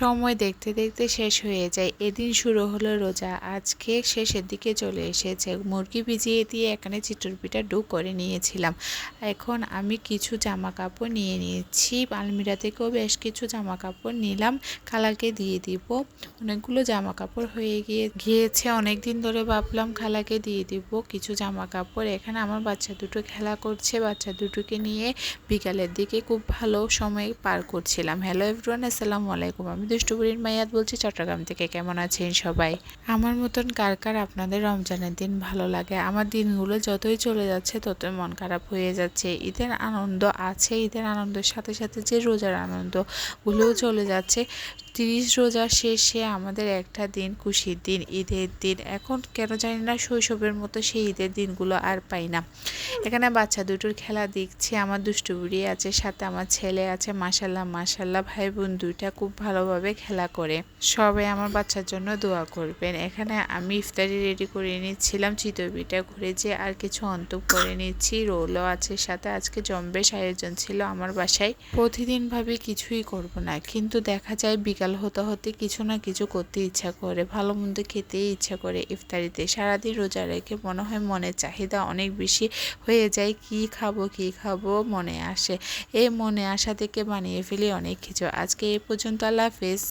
সময় দেখতে দেখতে শেষ হয়ে যায়। এদিন শুরু হলো রোজা। আজকে শেষের দিকে চলে এসেছে। মুরগি ভিজিয়ে দিয়ে এখানে চিটুর পিঠা ডু করে নিয়েছিলাম। এখন আমি কিছু জামা কাপড় নিয়ে নিয়েছি। আলমিরা থেকেও বেশ কিছু জামা কাপড় নিলাম। খালাকে দিয়ে দিব। অনেকগুলো জামা কাপড় হয়ে গিয়ে গিয়েছে। অনেক দিন ধরে ভাবলাম খালাকে দিয়ে দিব কিছু জামা কাপড় এখানে আমার বাচ্চা দুটো খেলা করছে। বাচ্চা দুটোকে নিয়ে বিকালের দিকে খুব ভালো সময় পার করছিলাম। হ্যালো এভরিওয়ান আসসালামু আলাইকুম। আমি দুষ্টুপুরীর মাইয়াদ বলছি, চট্টগ্রাম থেকে কেমন আছেন সবাই? আমার মতন কার কার আপনাদের রমজানের দিন ভালো লাগে? আমার দিনগুলো যতই চলে যাচ্ছে, ততই মন খারাপ হয়ে যাচ্ছে। ঈদের আনন্দ আছে, ঈদের আনন্দের সাথে সাথে যে রোজার আনন্দগুলোও চলে যাচ্ছে। তিরিশ রোজার শেষে আমাদের একটা দিন খুশির দিন, ঈদের দিন। এখন কেন জানি না শৈশবের মতো সেই ঈদের দিনগুলো আর পাই না। এখানে বাচ্চা দুটোর খেলা দেখছি, আমার দুষ্টু বুড়ি আছে, সাথে আমার ছেলে আছে মাসাল্লাহ মাসাল্লাহ ভাই বোন দুইটা খুব ভালোভাবে খেলা করে। সবাই আমার বাচ্চার জন্য দোয়া করবেন। এখানে আমি ইফতারি রেডি করে নিচ্ছিলাম চিতবিটা ঘুরেছে, আর কিছু অন্ত করে নিচ্ছি। রোলও আছে সাথে। আজকে জম্বেশ আয়োজন ছিল আমার বাসায়। প্রতিদিন ভাবে কিছুই করব না, কিন্তু দেখা যায় বিকাল হতে হতে কিছু না কিছু করতে ইচ্ছা করে, ভালো মন্দ খেতেই ইচ্ছা করে ইফতারিতে। সারাদিন রোজা রেখে মনে হয় মনের চাহিদা অনেক বেশি হয়ে যায়, কি খাব কি খাব মনে আসে। এই মনে আসা থেকে বানিয়ে ফেলি অনেক কিছু। আজকে এ পর্যন্ত আল্লাহ হাফেজ।